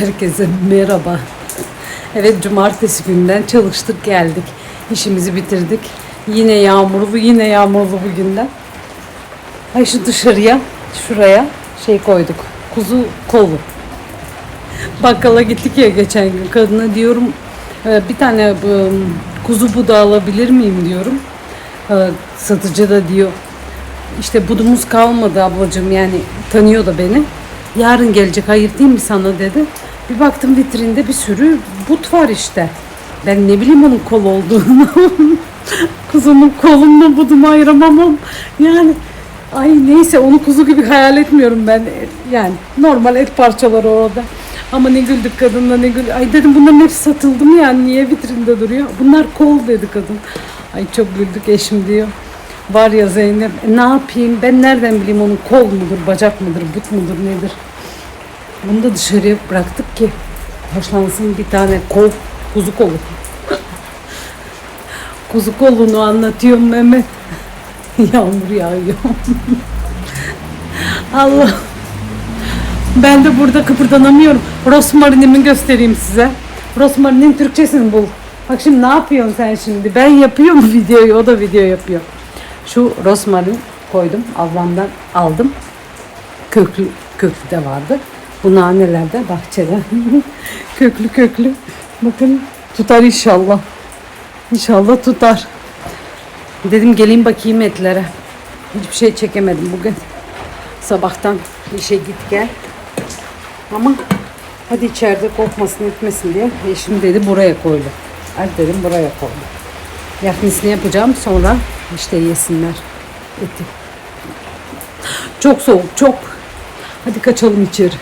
Herkese merhaba. Evet cumartesi günden çalıştık geldik. İşimizi bitirdik. Yine yağmurlu yine yağmurlu bugünden. Ay şu dışarıya şuraya şey koyduk. Kuzu kolu. Bakkala gittik ya geçen gün kadına diyorum "E, bir tane kuzu budu alabilir miyim diyorum. E, Satıcı da diyor işte budumuz kalmadı ablacığım yani tanıyor da beni. Yarın gelecek hayır değil mi sana dedi. Bir baktım vitrinde bir sürü but var işte. Ben ne bileyim onun kol olduğunu. Kuzunun kolumla budumu ayıramam. Yani ay neyse onu kuzu gibi hayal etmiyorum ben. Yani normal et parçaları orada. Ama ne güldük kadınla ne güldük. Ay dedim bunların hepsi satıldı mı yani niye vitrinde duruyor? Bunlar kol dedi kadın. Ay çok güldük eşim diyor. Var ya Zeynep e, ne yapayım ben nereden bileyim onun kol mudur bacak mıdır but mudur nedir. Bunu da dışarıya bıraktık ki hoşlansın bir tane kol kuzu kolu. kuzu kolunu anlatıyorum Mehmet. Yağmur yağıyor. Allah. Ben de burada kıpırdanamıyorum. Rosmarinimi göstereyim size. Rosmarinin Türkçesini bul. Bak şimdi ne yapıyorsun sen şimdi? Ben yapıyorum videoyu, o da video yapıyor. Şu rosmarin koydum. Ablamdan aldım. Köklü, köklü de vardı. Bu naneler de bahçede. köklü köklü. Bakın tutar inşallah. İnşallah tutar. Dedim geleyim bakayım etlere. Hiçbir şey çekemedim bugün. Sabahtan işe git gel. Ama hadi içeride kokmasın etmesin diye eşim dedi buraya koydu. Hadi dedim buraya koydu. Yaknisini yapacağım sonra işte yesinler eti. Çok soğuk çok. Hadi kaçalım içeri.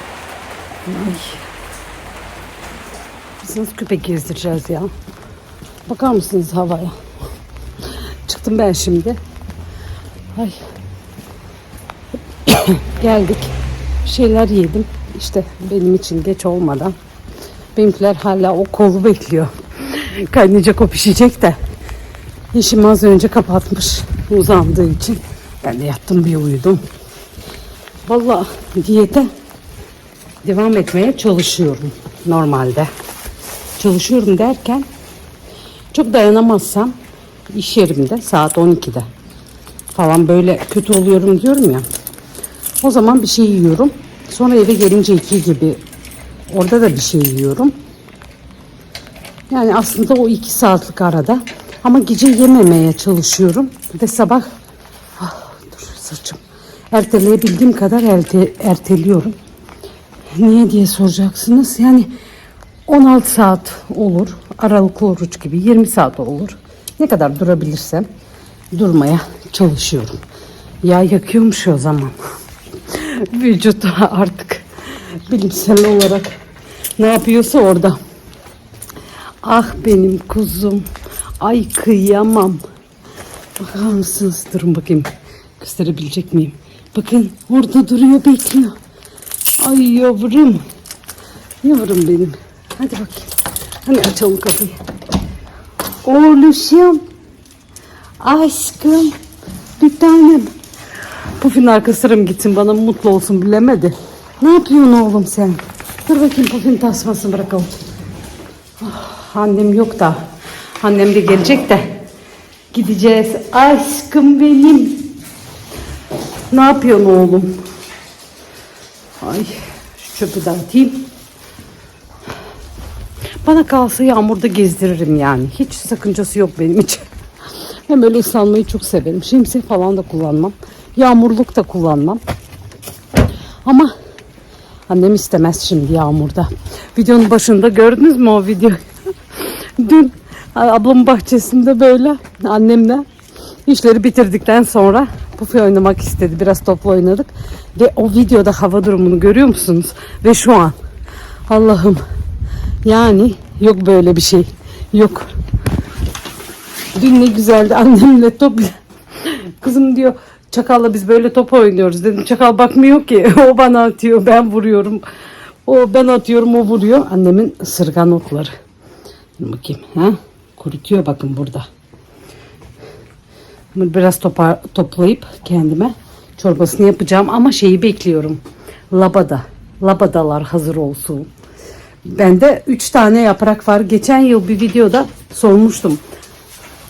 Nasıl köpek gezdireceğiz ya? Bakar mısınız havaya? Çıktım ben şimdi. Ay. Geldik. Bir şeyler yedim. İşte benim için geç olmadan. Benimkiler hala o kolu bekliyor. Kaynayacak o pişecek de. Eşim az önce kapatmış uzandığı için. Ben de yattım bir uyudum. Vallahi diyete devam etmeye çalışıyorum normalde. Çalışıyorum derken çok dayanamazsam iş yerimde saat 12'de falan böyle kötü oluyorum diyorum ya. O zaman bir şey yiyorum. Sonra eve gelince iki gibi orada da bir şey yiyorum. Yani aslında o iki saatlik arada ama gece yememeye çalışıyorum ve sabah ah, dur sırçım erteleyebildiğim kadar erte, erteliyorum. Niye diye soracaksınız. Yani 16 saat olur. Aralıklı oruç gibi 20 saat olur. Ne kadar durabilirsem durmaya çalışıyorum. Yağ yakıyormuş o zaman. Vücut artık bilimsel olarak ne yapıyorsa orada. Ah benim kuzum. Ay kıyamam. Bakar mısınız? Durun bakayım. Gösterebilecek miyim? Bakın orada duruyor bekliyor. Ay yavrum. Yavrum benim. Hadi bakayım. Hani açalım kapıyı. Oğluşum. Aşkım. Bir tanem. Pufin arka sıram gitsin bana mutlu olsun bilemedi. Ne yapıyorsun oğlum sen? Dur bakayım Pufin tasmasını bırakalım. Ah, annem yok da. Annem de gelecek de. Gideceğiz. Aşkım benim. Ne yapıyorsun oğlum? Ay şu çöpü de atayım. Bana kalsa yağmurda gezdiririm yani. Hiç sakıncası yok benim için. Hem öyle ıslanmayı çok severim. Şemsiye falan da kullanmam. Yağmurluk da kullanmam. Ama annem istemez şimdi yağmurda. Videonun başında gördünüz mü o videoyu? Dün ablamın bahçesinde böyle annemle işleri bitirdikten sonra pufi oynamak istedi. Biraz topla oynadık. Ve o videoda hava durumunu görüyor musunuz? Ve şu an Allah'ım yani yok böyle bir şey. Yok. Dün ne güzeldi annemle top. Kızım diyor Çakal'la biz böyle top oynuyoruz dedim. Çakal bakmıyor ki. O bana atıyor ben vuruyorum. O ben atıyorum o vuruyor. Annemin ısırgan okları. Dur bakayım. Ha? Kurutuyor bakın burada. Biraz topa, toplayıp kendime çorbasını yapacağım ama şeyi bekliyorum. Labada. Labadalar hazır olsun. Bende 3 tane yaprak var. Geçen yıl bir videoda sormuştum.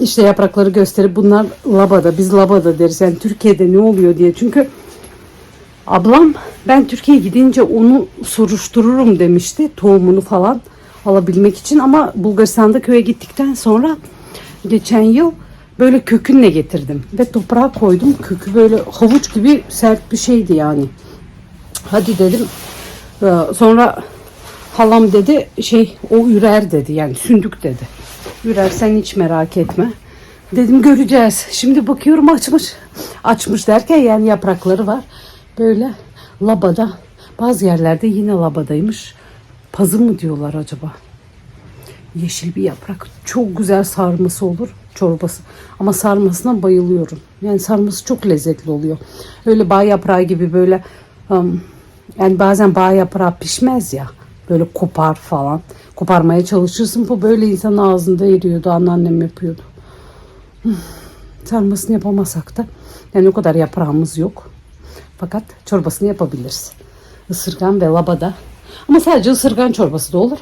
İşte yaprakları gösterip bunlar labada biz labada deriz. Yani Türkiye'de ne oluyor diye. Çünkü ablam ben Türkiye'ye gidince onu soruştururum demişti. Tohumunu falan alabilmek için. Ama Bulgaristan'da köye gittikten sonra geçen yıl böyle kökünle getirdim. Ve toprağa koydum. Kökü böyle havuç gibi sert bir şeydi yani. Hadi dedim. Ee, Sonra halam dedi şey o ürer dedi yani sündük dedi. Ürer sen hiç merak etme. Dedim göreceğiz. Şimdi bakıyorum açmış. Açmış derken yani yaprakları var. Böyle labada. Bazı yerlerde yine labadaymış. Pazı mı diyorlar acaba? Yeşil bir yaprak. Çok güzel sarması olur çorbası. Ama sarmasına bayılıyorum. Yani sarması çok lezzetli oluyor. Öyle bağ yaprağı gibi böyle um, yani bazen bağ yaprağı pişmez ya. Böyle kopar falan. Koparmaya çalışırsın. Bu böyle insanın ağzında eriyordu. Anneannem yapıyordu. Hmm, Sarmasını yapamasak da yani o kadar yaprağımız yok. Fakat çorbasını yapabiliriz. Isırgan ve labada. Ama sadece ısırgan çorbası da olur.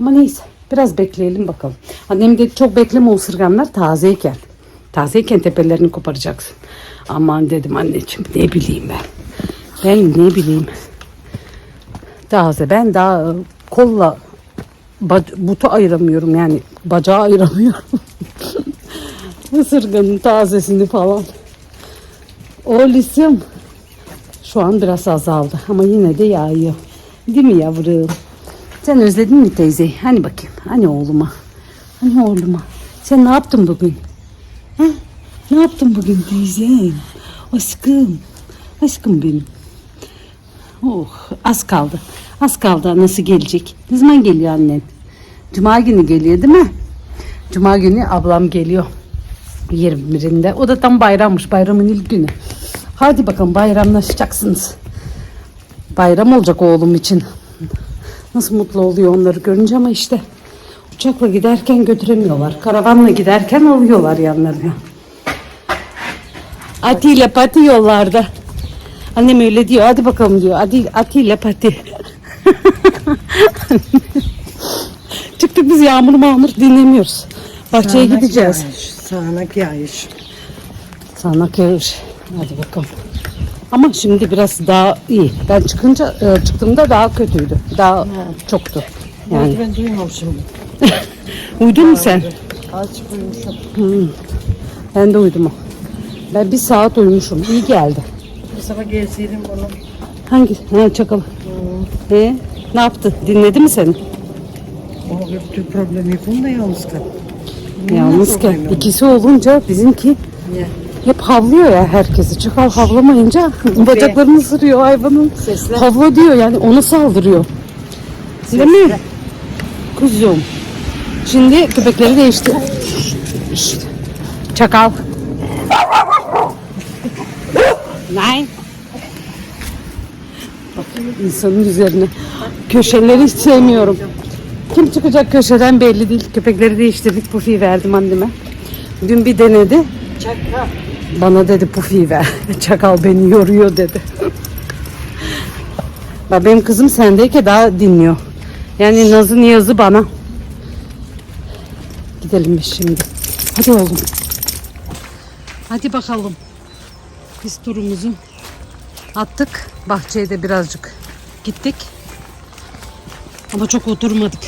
Ama neyse biraz bekleyelim bakalım. Annem dedi çok bekleme o ısırganlar tazeyken. Tazeyken tepelerini koparacaksın. Aman dedim anneciğim ne bileyim ben. Ben ne bileyim. Taze ben daha e, kolla butu ayıramıyorum yani bacağı ayıramıyorum. Isırganın tazesini falan. O lisim şu an biraz azaldı ama yine de yağıyor. Değil mi yavrum? Sen özledin mi teyzeyi? Hani bakayım. Hani oğluma? Hani oğluma? Sen ne yaptın bugün? Ha? Ne yaptın bugün teyzem? Aşkım. Aşkım benim. Oh az kaldı. Az kaldı nasıl gelecek? Ne zaman geliyor annen? Cuma günü geliyor değil mi? Cuma günü ablam geliyor. 21'inde. O da tam bayrammış. Bayramın ilk günü. Hadi bakalım bayramlaşacaksınız. Bayram olacak oğlum için. Nasıl mutlu oluyor onları görünce ama işte uçakla giderken götüremiyorlar. Karavanla giderken alıyorlar yanlarına. Ati ile pati yollarda. Annem öyle diyor. Hadi bakalım diyor. Ati, ati ile pati. Çıktık biz yağmur mağmur dinlemiyoruz. Bahçeye Sağanak gideceğiz. Yağış, sağanak yağış. Sağanak yağış. Hadi bakalım. Ama şimdi biraz daha iyi. Ben çıkınca e, çıktığımda daha kötüydü. Daha çoktu. Yani. Yani. Ben duymamışım. Uyudun mu sen? Az uyumuşum. Ben de uyudum. Ben bir saat uyumuşum. İyi geldi. Bir sabah gelseydim bunu. Hangi? Ha, çakal. He? Ne yaptı? Dinledi mi seni? O bütün problemi yapın da yalnız kal. Yalnızken ikisi olunca bizimki Ne? Hep havlıyor ya herkesi. Çakal havlamayınca bacaklarını ısırıyor hayvanın. Sesler. Havla diyor yani ona saldırıyor. Değil mi? Kuzum. Şimdi köpekleri değişti. Çakal. Nein. Bak insanın üzerine. Köşeleri hiç sevmiyorum. Kim çıkacak köşeden belli değil. Köpekleri değiştirdik. Pufi'yi verdim anneme. Dün bir denedi. Çakra. Bana dedi pufiyi ver. Çakal beni yoruyor dedi. Benim kızım sendeyken daha dinliyor. Yani nazı niyazı bana. Gidelim biz şimdi. Hadi oğlum. Hadi bakalım. Biz turumuzu attık. Bahçeye de birazcık gittik. Ama çok oturmadık.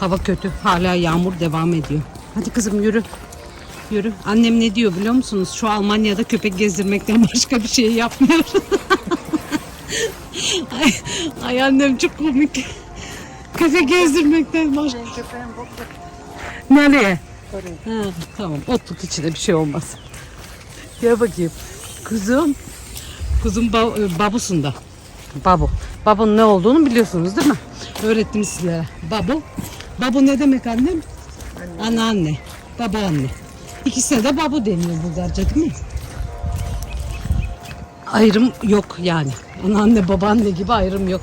Hava kötü. Hala yağmur devam ediyor. Hadi kızım yürü. Yürü. Annem ne diyor biliyor musunuz? Şu Almanya'da köpek gezdirmekten başka bir şey yapmıyor. ay, ay annem çok komik. Köpek gezdirmekten başka. Nereye? Ha, tamam otluk içinde bir şey olmaz. Gel bakayım. Kuzum. Kuzum ba- e, babusunda. Babu. Babun ne olduğunu biliyorsunuz değil mi? Öğrettim sizlere. Babu. Babu ne demek annem? Anneanne. Babaanne. İkisine de babu deniyor Bulgarca değil mi? Ayrım yok yani. Anneanne babaanne gibi ayrım yok.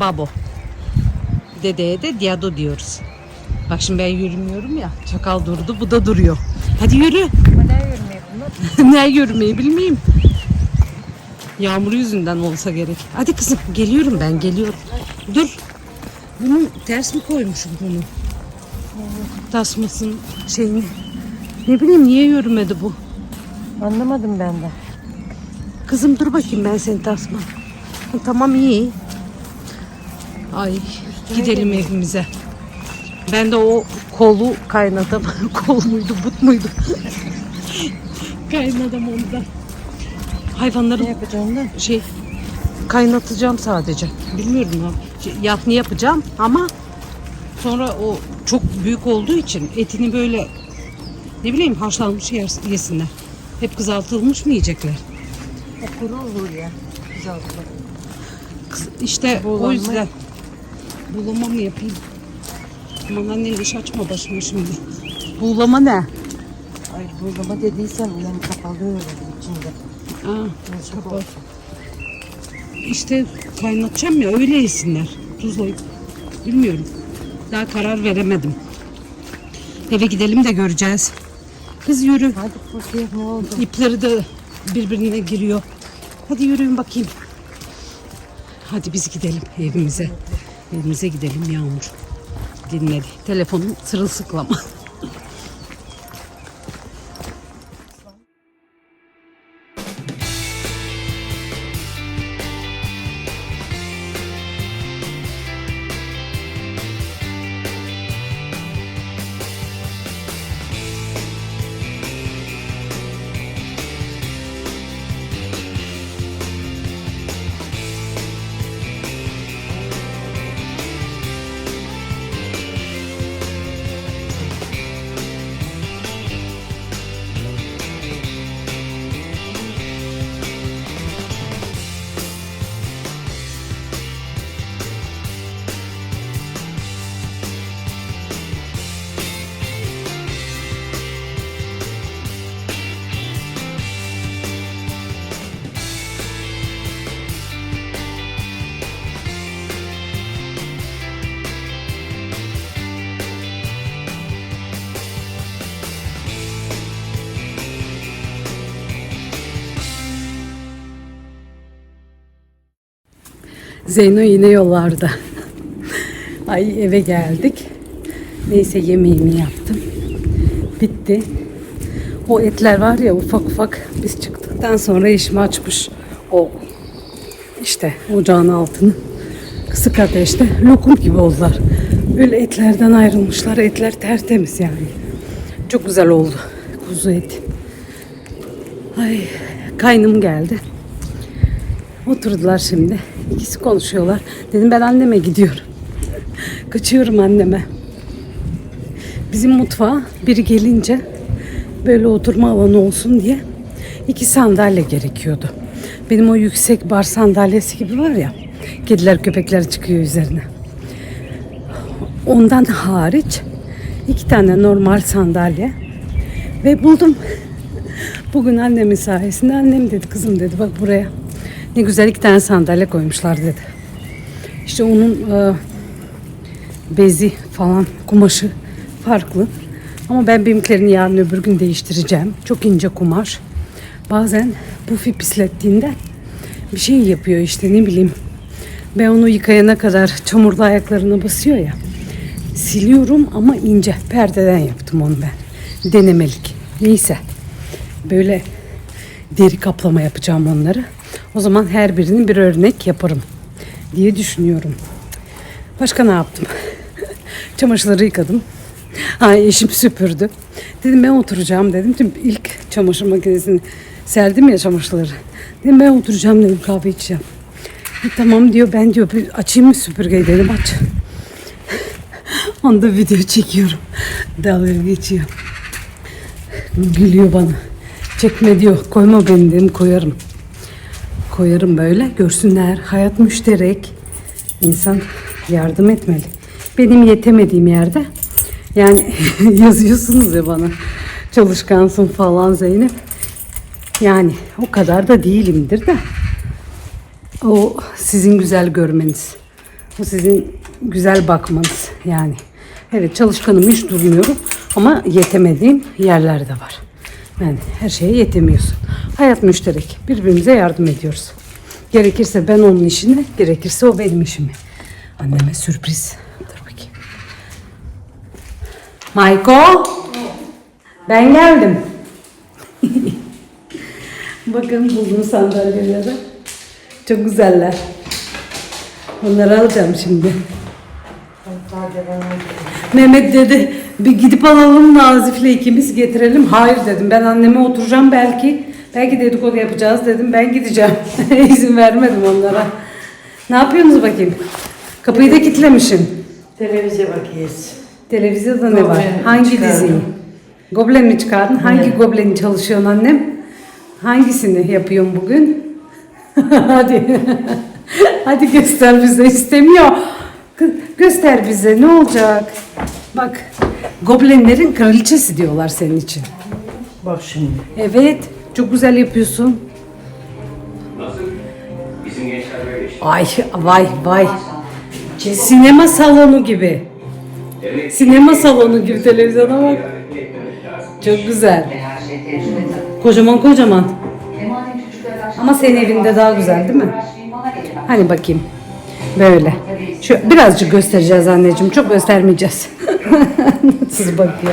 Babo. Dedeye de diado diyoruz. Bak şimdi ben yürümüyorum ya. Çakal durdu bu da duruyor. Hadi yürü. Ne yürümeyi bilmeyeyim. Yağmur yüzünden olsa gerek. Hadi kızım geliyorum ben geliyorum. Dur. Bunu ters mi koymuşum bunu? Tasmasın şeyini. Ne bileyim niye yürümedi bu? Anlamadım ben de. Kızım dur bakayım ben senin tasman. Ha, Tamam iyi. Ay gidelim evimize. Ben de o kolu kaynadım. Kol muydu but muydu? kaynadım onda. Hayvanların Ne yapacağım da? şey kaynatacağım sadece. Bilmiyorum ya. Şey, Yatni yapacağım ama sonra o çok büyük olduğu için etini böyle ne bileyim haşlanmış yer- yesinler. Hep kızartılmış mı yiyecekler? O kuru olur ya. Güzel olur. Kız- İşte o Buğulanma. yüzden buğulama mı yapayım? Aman anne iş açma başıma şimdi. Buğulama ne? Ay buzdama dediysem yani kapalı öyle içinde. Aa, kapalı. işte kaynatacağım ya öyle yesinler. Tuzlayıp. Bilmiyorum. Daha karar veremedim. Eve gidelim de göreceğiz. Kız yürü. Hadi bakayım ne oldu? İpleri de birbirine giriyor. Hadi yürüyün bakayım. Hadi biz gidelim evimize. Evimize gidelim Yağmur. Dinledi. Telefonun sırılsıklama. Zeyno yine yollarda. Ay eve geldik. Neyse yemeğimi yaptım. Bitti. O etler var ya ufak ufak biz çıktıktan sonra işimi açmış. O işte ocağın altını kısık ateşte lokum gibi oldular. Böyle etlerden ayrılmışlar. Etler tertemiz yani. Çok güzel oldu. Kuzu eti. Ay kaynım geldi. Oturdular şimdi. İkisi konuşuyorlar. Dedim ben anneme gidiyorum. Kaçıyorum anneme. Bizim mutfağa biri gelince böyle oturma alanı olsun diye iki sandalye gerekiyordu. Benim o yüksek bar sandalyesi gibi var ya. Kediler köpekler çıkıyor üzerine. Ondan hariç iki tane normal sandalye ve buldum. Bugün annemin sayesinde annem dedi kızım dedi bak buraya ne güzel iki tane sandalye koymuşlar dedi. İşte onun e, bezi falan kumaşı farklı. Ama ben benimkilerini yarın öbür gün değiştireceğim. Çok ince kumaş. Bazen pufi pislettiğinde bir şey yapıyor işte ne bileyim. Ben onu yıkayana kadar çamurlu ayaklarına basıyor ya. Siliyorum ama ince. Perdeden yaptım onu ben. Denemelik. Neyse. Böyle deri kaplama yapacağım onları. O zaman her birinin bir örnek yaparım diye düşünüyorum. Başka ne yaptım? Çamaşırları yıkadım. Ay eşim süpürdü. Dedim ben oturacağım dedim. Tüm ilk çamaşır makinesini serdim ya çamaşırları. Dedim ben oturacağım dedim kahve içeceğim. E, tamam diyor ben diyor bir açayım mı süpürgeyi dedim aç. Onda video çekiyorum. Dalga geçiyor. Gülüyor bana. Çekme diyor. Koyma beni dedim koyarım. Koyarım böyle. Görsünler. Hayat müşterek. İnsan yardım etmeli. Benim yetemediğim yerde yani yazıyorsunuz ya bana çalışkansın falan Zeynep. Yani o kadar da değilimdir de. O sizin güzel görmeniz. O sizin güzel bakmanız yani. Evet çalışkanım hiç durmuyorum ama yetemediğim yerler de var. Yani her şeye yetemiyorsun. Hayat müşterek. Birbirimize yardım ediyoruz. Gerekirse ben onun işini, gerekirse o benim işimi. Anneme sürpriz. Dur bakayım. Mayko. Ben geldim. Bakın buldum sandalyeleri. Çok güzeller. Bunları alacağım şimdi. Mehmet dedi bir gidip alalım Nazif'le ikimiz getirelim. Hayır dedim ben anneme oturacağım belki. Belki dedikodu yapacağız dedim ben gideceğim. İzin vermedim onlara. Ne yapıyorsunuz bakayım? Kapıyı da kilitlemişim. Televizyon bakıyoruz. Televizyonda ne var? Hangi çıkardım. diziyi? Goblin mi çıkardın? Hangi Goblin'i çalışıyorsun annem? Hangisini yapıyorsun bugün? Hadi. Hadi göster bize. istemiyor. Gö- Göster bize ne olacak? Bak. Goblinlerin kraliçesi diyorlar senin için. Bak şimdi. Evet. Çok güzel yapıyorsun. Nasıl? Bizim gençler böyle işte. Ay vay vay. Sinema salonu gibi. Demek Sinema salonu gibi televizyona bak. hareket etmemek lazım. Çok güzel. Her şey tecrübe tabii. Kocaman kocaman. Emanet çocuklar Ama senin evinde daha güzel değil mi? Hani bakayım. Böyle. Şu birazcık göstereceğiz anneciğim. Çok göstermeyeceğiz. Siz bakıyor.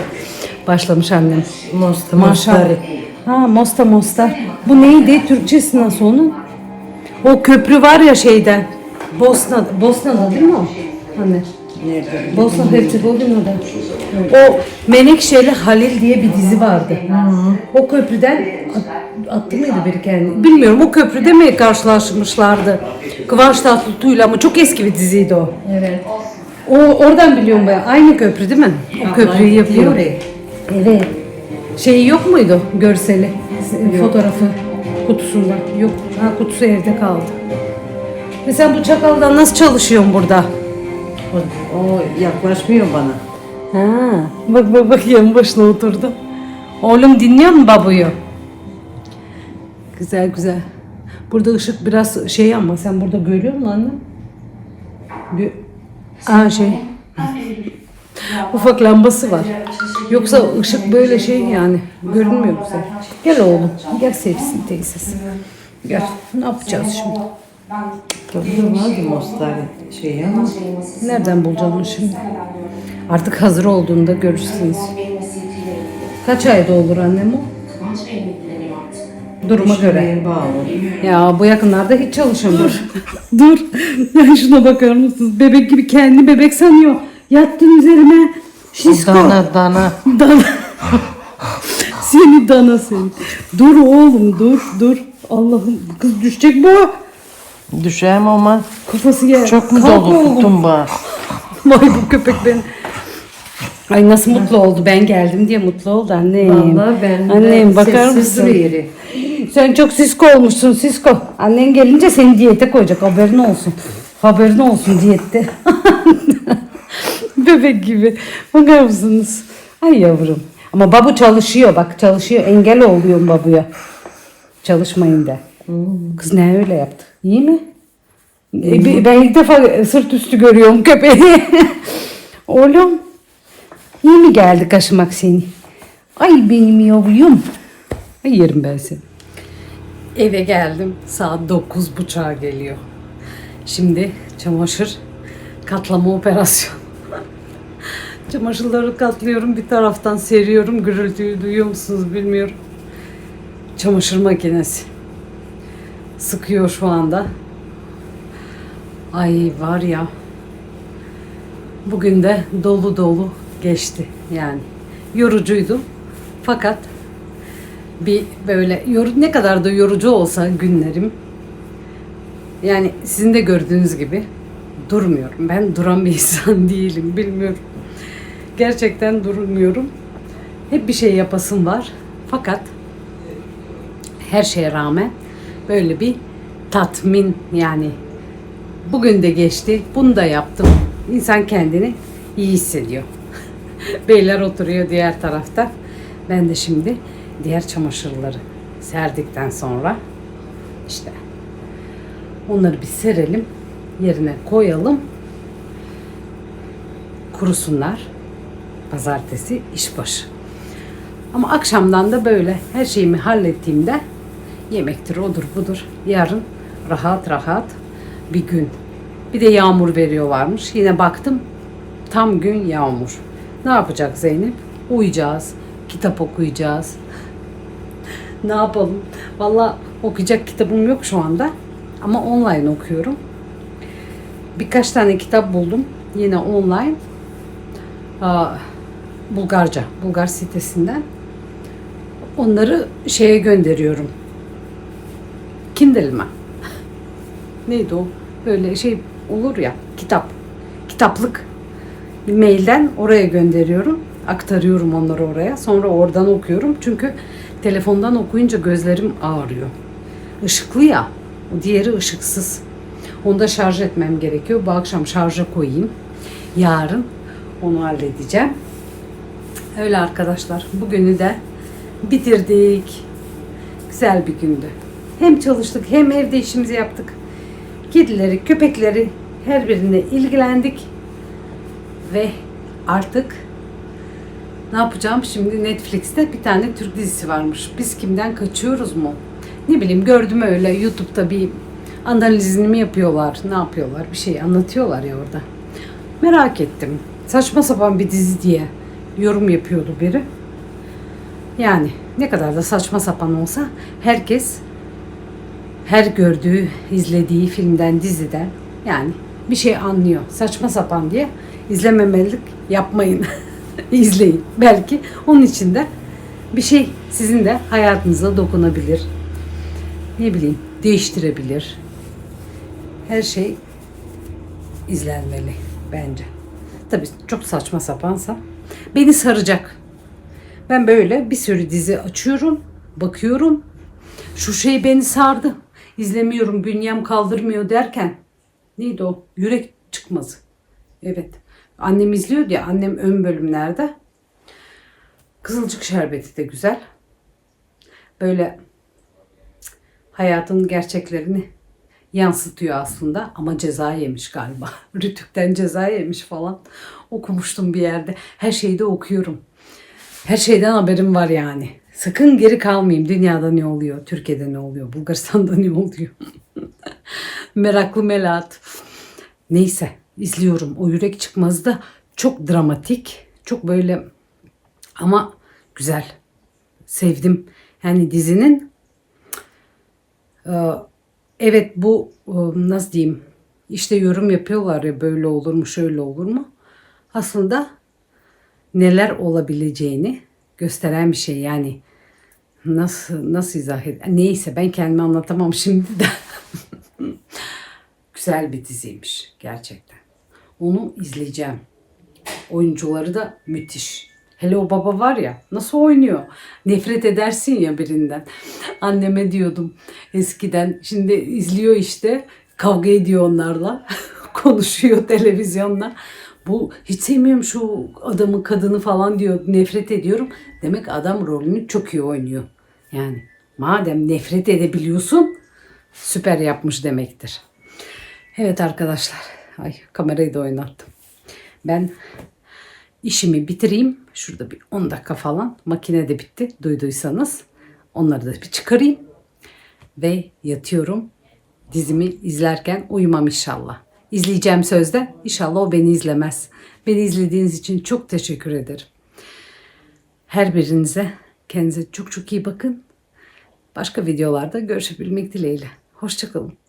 Başlamış annem. Mosta Maşallah. Ha Mosta Mosta. Bu neydi? Türkçesi nasıl onun? O köprü var ya şeyde. Bosna, Bosna'da değil mi o? Anne. Nerede? Bosna Herzegovina'da. O Menekşeli Halil diye bir dizi vardı. O köprüden attı mıydı biri kendini? Bilmiyorum o köprüde mi karşılaşmışlardı? Kıvanç Tatlıtuğ'yla ama çok eski bir diziydi o. Evet. O oradan biliyorum ben. Aynı köprü değil mi? O köprüyü yapıyor. Evet. Şeyi yok muydu görseli? Fotoğrafı kutusunda. Yok. Ha kutusu evde kaldı. Ve sen bu çakaldan nasıl çalışıyorsun burada? O, o yaklaşmıyor bana. Ha, bak bak bak yan başına oturdu. Oğlum dinliyor mu babuyu? Güzel güzel. Burada ışık biraz şey ama sen burada görüyor musun anne? Gö Aa şey. Ufak lambası var. Yoksa ışık böyle şey yani görünmüyor güzel. Gel oğlum. Gel sevsin teyzesi. Gel. Ne yapacağız şimdi? Tabii vardı şey ama. Nereden bulacağım onu şimdi? Artık hazır olduğunda görürsünüz. Kaç ayda olur annem o? Duruma göre. Bağlı. Ya bu yakınlarda hiç çalışamıyor. Dur. Ya şuna bakar mısınız? Bebek gibi kendi bebek sanıyor. Yattın üzerime. Şisko. Dana dana. Dana. seni dana seni. Dur oğlum dur dur. Allah'ım kız düşecek bu. Düşeyim ama Kafası yer. çok mu Kalk dolu oğlum. bana. Vay bu köpek ben. Ay nasıl mutlu oldu. Ben geldim diye mutlu oldu annem. Vallahi ben Annem bakar mısın? duruyor. Sen çok sisko olmuşsun sisko. Annen gelince seni diyete koyacak haberin olsun. Haberin olsun diyette. Bebek gibi. Bakar mısınız? Ay yavrum. Ama babu çalışıyor bak çalışıyor. Engel oluyorum babuya. Çalışmayın de. Kız ne öyle yaptı? İyi mi? E, ben ilk defa sırt üstü görüyorum köpeği. Oğlum. İyi mi geldi kaşımak seni? Ay benim yavrum. Ay yerim ben seni. Eve geldim. Saat dokuz buçuğa geliyor. Şimdi çamaşır katlama operasyonu. Çamaşırları katlıyorum. Bir taraftan seriyorum. Gürültüyü duyuyor musunuz bilmiyorum. Çamaşır makinesi. Sıkıyor şu anda. Ay var ya. Bugün de dolu dolu geçti yani. Yorucuydu. Fakat bir böyle ne kadar da yorucu olsa günlerim yani sizin de gördüğünüz gibi durmuyorum. Ben duran bir insan değilim. Bilmiyorum. Gerçekten durmuyorum. Hep bir şey yapasım var. Fakat her şeye rağmen böyle bir tatmin yani bugün de geçti. Bunu da yaptım. İnsan kendini iyi hissediyor. Beyler oturuyor diğer tarafta. Ben de şimdi diğer çamaşırları serdikten sonra işte onları bir serelim. Yerine koyalım. Kurusunlar. Pazartesi işbaşı. Ama akşamdan da böyle her şeyimi hallettiğimde yemektir, odur budur. Yarın rahat rahat bir gün. Bir de yağmur veriyor varmış. Yine baktım tam gün yağmur. Ne yapacak Zeynep? Uyuyacağız. Kitap okuyacağız. Ne yapalım? Valla okuyacak kitabım yok şu anda. Ama online okuyorum. Birkaç tane kitap buldum. Yine online. Bulgarca. Bulgar sitesinden. Onları şeye gönderiyorum. Kindle'ıma. Neydi o? Böyle şey olur ya kitap. Kitaplık. Mailden oraya gönderiyorum. Aktarıyorum onları oraya. Sonra oradan okuyorum. Çünkü telefondan okuyunca gözlerim ağrıyor. Işıklı ya. Diğeri ışıksız. Onu da şarj etmem gerekiyor. Bu akşam şarja koyayım. Yarın onu halledeceğim. Öyle arkadaşlar. Bugünü de bitirdik. Güzel bir gündü. Hem çalıştık hem evde işimizi yaptık. Kedileri, köpekleri her birine ilgilendik. Ve artık ne yapacağım? Şimdi Netflix'te bir tane Türk dizisi varmış. Biz kimden kaçıyoruz mu? Ne bileyim gördüm öyle YouTube'da bir analizini mi yapıyorlar? Ne yapıyorlar? Bir şey anlatıyorlar ya orada. Merak ettim. Saçma sapan bir dizi diye yorum yapıyordu biri. Yani ne kadar da saçma sapan olsa herkes her gördüğü, izlediği filmden, diziden yani bir şey anlıyor. Saçma sapan diye izlememelik yapmayın. İzleyin. Belki onun için de bir şey sizin de hayatınıza dokunabilir. Ne bileyim, değiştirebilir. Her şey izlenmeli bence. Tabii çok saçma sapansa beni saracak. Ben böyle bir sürü dizi açıyorum, bakıyorum. Şu şey beni sardı. İzlemiyorum, bünyem kaldırmıyor derken neydi o? Yürek çıkmazı. Evet. Annem izliyor ya, annem ön bölümlerde. Kızılcık şerbeti de güzel. Böyle hayatın gerçeklerini yansıtıyor aslında ama ceza yemiş galiba. Rütük'ten ceza yemiş falan. Okumuştum bir yerde. Her şeyi de okuyorum. Her şeyden haberim var yani. Sakın geri kalmayayım. Dünyada ne oluyor? Türkiye'de ne oluyor? Bulgaristan'da ne oluyor? Meraklı melat. Neyse izliyorum. O yürek çıkmazı da çok dramatik. Çok böyle ama güzel. Sevdim. Yani dizinin ee, evet bu e, nasıl diyeyim işte yorum yapıyorlar ya böyle olur mu şöyle olur mu aslında neler olabileceğini gösteren bir şey yani nasıl nasıl izah ed neyse ben kendimi anlatamam şimdi de güzel bir diziymiş gerçekten onu izleyeceğim oyuncuları da müthiş Hele o baba var ya nasıl oynuyor? Nefret edersin ya birinden. Anneme diyordum eskiden. Şimdi izliyor işte. Kavga ediyor onlarla. Konuşuyor televizyonda. Bu hiç sevmiyorum şu adamı kadını falan diyor. Nefret ediyorum. Demek adam rolünü çok iyi oynuyor. Yani madem nefret edebiliyorsun süper yapmış demektir. Evet arkadaşlar. Ay kamerayı da oynattım. Ben işimi bitireyim. Şurada bir 10 dakika falan. Makine de bitti duyduysanız. Onları da bir çıkarayım. Ve yatıyorum. Dizimi izlerken uyumam inşallah. İzleyeceğim sözde. İnşallah o beni izlemez. Beni izlediğiniz için çok teşekkür ederim. Her birinize kendinize çok çok iyi bakın. Başka videolarda görüşebilmek dileğiyle. Hoşçakalın.